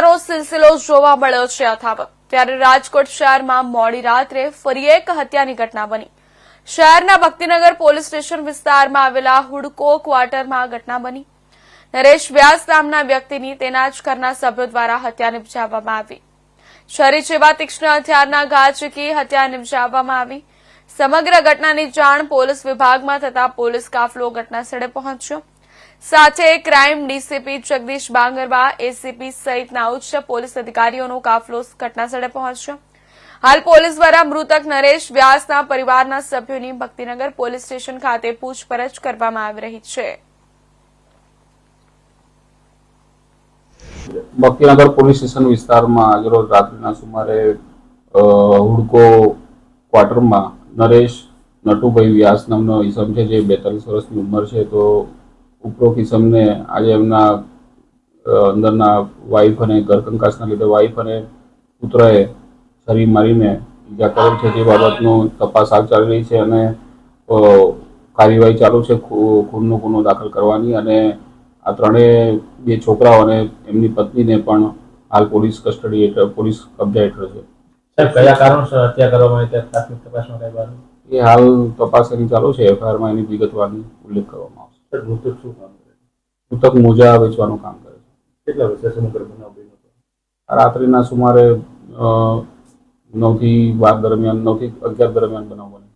હત્યાનો સિલસિલો જોવા મળ્યો છે યથાવત ત્યારે રાજકોટ શહેરમાં મોડી રાત્રે ફરી એક હત્યાની ઘટના બની. શહેરના ભક્તિનગર પોલીસ સ્ટેશન વિસ્તારમાં આવેલા હુડકો ક્વાર્ટરમાં ઘટના બની. નરેશ વ્યાસ નામના વ્યક્તિની તેના જ ઘરના સભ્યો દ્વારા હત્યા નિપજાવવામાં આવી. શરી જેવા તીક્ષ્ણ હથિયારના ઘા ચૂકી હત્યા નિપજાવવામાં આવી. સમગ્ર ઘટનાની જાણ પોલીસ વિભાગમાં થતા પોલીસ કાફલો ઘટના સ્થળે પહોંચ્યો. સાથે crime DCP Jagdish Bangarwa, ACP સહિતના ઉચ્ચ પોલીસ અધિકારીઓનો કાફલો ઘટનાસ્થળે પહોંચ્યો. હાલ પોલીસ દ્વારા મૃતક નરેશ વ્યાસના પરિવારના સભ્યોની ભક્તિનગર પોલીસ સ્ટેશન ખાતે પૂછપરછ કરવામાં આવી રહી છે. ભક્તિનગર પોલીસ સ્ટેશન વિસ્તારમાં આજરોજ રાત્રિના સુમારે હુડકો ક્વાર્ટરમાં નરેશ, નટુભાઈ વ્યાસ નામનો ઈસમ છે, જે બેતાલીસ વર્ષની ઉંમર છે, તો ઉપરોક્ત કિસમને આજે એમના અંદરના વાઈફ અને ઘરકંકાસના લીધે વાઈફ અને પુત્રએ છરી મારીને ઈજા કરેલ છે જે બાબતનું તપાસ હાલ ચાલી રહી છે અને કાર્યવાહી ચાલુ છે ખૂનનો ગુનો દાખલ કરવાની અને આ ત્રણેય બે છોકરાઓ અને એમની પત્નીને પણ હાલ પોલીસ કસ્ટડી હેઠળ પોલીસ કબજા હેઠળ છે. સાહેબ કયા કારણસર હત્યા કરવામાં આવી? ત્યાં પ્રાથમિક તપાસમાં કઈ એ હાલ તપાસ એની ચાલુ છે એફઆઈઆરમાં એની વિગતવારની ઉલ્લેખ કરવામાં સાહેબ શું કામ કરે ભૂતક મોજા વેચવાનું કામ કરે છે. કેટલા વર્ષે સમગ્ર બનાવ બન્યો હતો રાત્રિના સુમારે નવથી બાર દરમિયાન, નવથી અગિયાર દરમિયાન બનાવ બને